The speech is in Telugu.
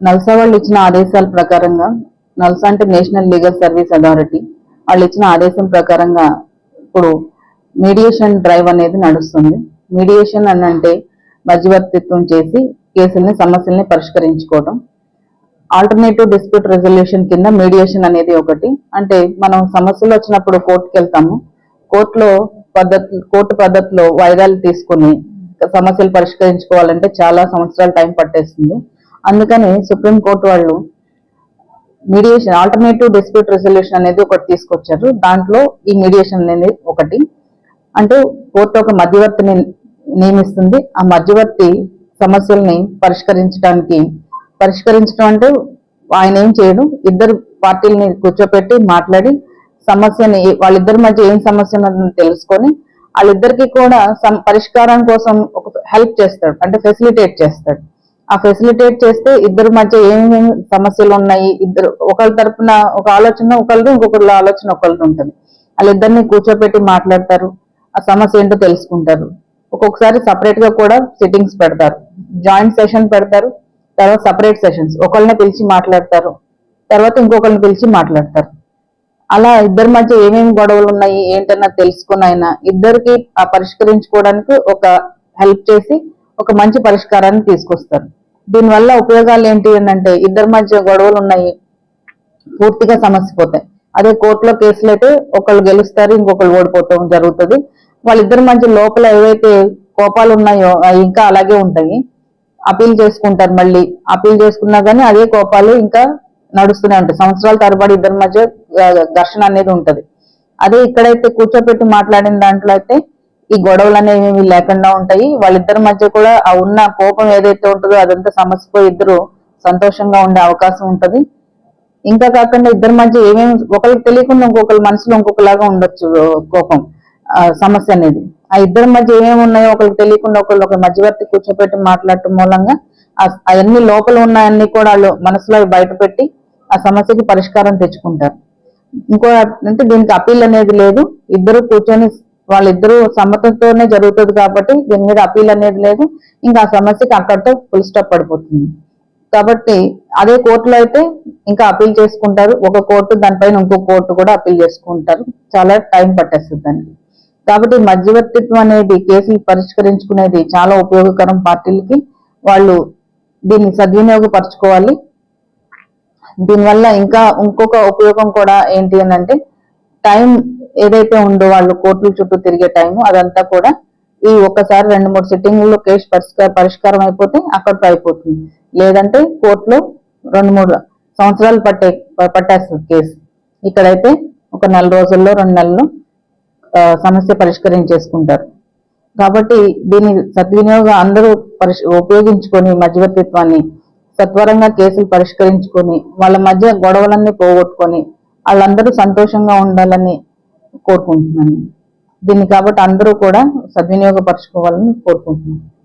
నల్సా వాళ్ళు ఇచ్చిన ఆదేశాల ప్రకారంగా నల్సా అంటే నేషనల్ లీగల్ సర్వీస్ అథారిటీ. వాళ్ళు ఇచ్చిన ఆదేశం ప్రకారంగా ఇప్పుడు మీడియేషన్ డ్రైవ్ అనేది నడుస్తుంది. మీడియేషన్ అని అంటే మధ్యవర్తిత్వం చేసి కేసుల్ని సమస్యల్ని పరిష్కరించుకోవటం. ఆల్టర్నేటివ్ డిస్ప్యూట్ రెజల్యూషన్ కింద మీడియేషన్ అనేది ఒకటి. అంటే మనం సమస్యలు వచ్చినప్పుడు కోర్టుకి వెళ్తాము కోర్టులో పద్ధతి కోర్టు పద్ధతిలో వాయిదాలు తీసుకుని సమస్యలు పరిష్కరించుకోవాలంటే చాలా సంవత్సరాల టైం పట్టేస్తుంది. అందుకని సుప్రీం కోర్టు వాళ్ళు మీడియేషన్ ఆల్టర్నేటివ్ డిస్ప్యూట్ రెజల్యూషన్ అనేది ఒకటి తీసుకొచ్చారు. దాంట్లో ఈ మీడియేషన్ అనేది ఒకటి. అంటే కోర్టు ఒక మధ్యవర్తిని నియమిస్తుంది. ఆ మధ్యవర్తి సమస్యల్ని పరిష్కరించడానికి పరిష్కరించడం అంటే ఆయన ఏం చేయడు. ఇద్దరు పార్టీలని కూర్చోపెట్టి మాట్లాడి సమస్యని వాళ్ళిద్దరి మధ్య ఏం సమస్య తెలుసుకొని వాళ్ళిద్దరికి కూడా సం- పరిష్కారం కోసం ఒక హెల్ప్ చేస్తాడు. అంటే ఫెసిలిటేట్ చేస్తాడు. ఆ ఫెసిలిటేట్ చేస్తే ఇద్దరి మధ్య ఏమేమి సమస్యలు ఉన్నాయి ఇద్దరు ఒకరి తరపున ఒక ఆలోచన ఒకళ్ళు ఇంకొకళ్ళ ఆలోచన ఒకరిది ఉంటుంది. వాళ్ళిద్దరిని కూర్చోపెట్టి మాట్లాడతారు ఆ సమస్య ఏంటో తెలుసుకుంటారు. ఒక్కొక్కసారి సపరేట్గా కూడా సిట్టింగ్స్ పెడతారు జాయింట్ సెషన్ పెడతారు తర్వాత సపరేట్ సెషన్స్ ఒకళ్ళని పిలిచి మాట్లాడతారు తర్వాత ఇంకొకరిని పిలిచి మాట్లాడతారు. అలా ఇద్దరి మధ్య ఏమేమి గొడవలు ఉన్నాయి ఏంటన్నా తెలుసుకుని అయినా ఇద్దరికి ఆ పరిష్కరించుకోవడానికి ఒక హెల్ప్ చేసి ఒక మంచి పరిష్కారాన్ని తీసుకొస్తారు. దీనివల్ల ఉపయోగాలు ఏంటి అంటే ఇద్దరి మధ్య గొడవలు ఉన్నాయి. పూర్తిగా సమస్య పోతాయి. అదే కోర్టులో కేసులు అయితే ఒకళ్ళు గెలుస్తారు ఇంకొకళ్ళు ఓడిపోతాం జరుగుతుంది. వాళ్ళిద్దరి మధ్య లోపల ఏవైతే కోపాలు ఉన్నాయో అవి ఇంకా అలాగే ఉంటాయి. అపీల్ చేసుకుంటారు మళ్ళీ. అపీల్ చేసుకున్నా కానీ అదే కోపాలు ఇంకా నడుస్తూనే ఉంటాయి. సంవత్సరాల తరబడి ఇద్దరి మధ్య ఘర్షణ అనేది ఉంటుంది. అదే ఇక్కడైతే కూర్చోపెట్టి మాట్లాడిన దాంట్లో అయితే ఈ గొడవలు అనేవి లేకుండా ఉంటాయి. వాళ్ళిద్దరి మధ్య కూడా ఆ ఉన్న కోపం ఏదైతే ఉంటుందో అదంతా సమస్యపోయి ఇద్దరు సంతోషంగా ఉండే అవకాశం ఉంటుంది. ఇంకా కాకుండా ఇద్దరి మధ్య ఏమేమి ఒకరికి తెలియకుండా ఇంకొకరి మనసులో ఇంకొకలాగా ఉండొచ్చు కోపం ఆ, సమస్య అనేది. ఆ ఇద్దరి మధ్య ఏమేమి ఉన్నాయో ఒకరికి తెలియకుండా ఒకళ్ళు ఒక మధ్యవర్తి కూర్చోపెట్టి మాట్లాడటం మూలంగా అవన్నీ లోపల ఉన్నాయన్నీ కూడా వాళ్ళు మనసులో బయటపెట్టి ఆ సమస్యకి పరిష్కారం తెచ్చుకుంటారు. ఇంకో అంటే దీనికి అపీల్ అనేది లేదు. ఇద్దరు కూర్చొని వాళ్ళిద్దరూ సమ్మతంతోనే జరుగుతుంది కాబట్టి దీని మీద అపీల్ అనేది లేదు. ఇంకా ఆ సమస్యకి అక్కడితో ఫుల్ స్టాప్ పడిపోతుంది. కాబట్టి అదే కోర్టులో అయితే ఇంకా అపీల్ చేసుకుంటారు. ఒక కోర్టు దానిపైన ఇంకో కోర్టు కూడా అపీల్ చేసుకుంటారు. చాలా టైం పట్టేస్తుంది దానికి. కాబట్టి మధ్యవర్తిత్వం అనేది కేసులు పరిష్కరించుకునేది చాలా ఉపయోగకరం పార్టీలకి. వాళ్ళు దీన్ని సద్వినియోగపరచుకోవాలి. దీనివల్ల ఇంకా ఇంకొక ఉపయోగం కూడా ఏంటి అని అంటే టైం ఏదైతే ఉందో వాళ్ళు కోర్టుల చుట్టూ తిరిగే టైం అదంతా కూడా ఈ ఒక్కసారి రెండు మూడు సిట్టింగ్లో కేసు పరిష్కారం పరిష్కారం అయిపోతే అక్కడితో అయిపోతుంది. లేదంటే కోర్టులో రెండు మూడు సంవత్సరాలు పట్టే పట్టేస్తుంది కేసు. ఇక్కడైతే ఒక నెల రోజుల్లో రెండు నెలలు సమస్య పరిష్కరించేసుకుంటారు. కాబట్టి దీన్ని సద్వినియోగం అందరూ పరిష్ ఉపయోగించుకొని మధ్యవర్తిత్వాన్ని సత్వరంగా కేసులు పరిష్కరించుకొని వాళ్ళ మధ్య గొడవలన్నీ పోగొట్టుకొని వాళ్ళందరూ సంతోషంగా ఉండాలని కోరుకుంటున్నాను. దీన్ని కాబట్టి అందరూ కూడా సద్వినియోగపరచుకోవాలని కోరుకుంటున్నాను.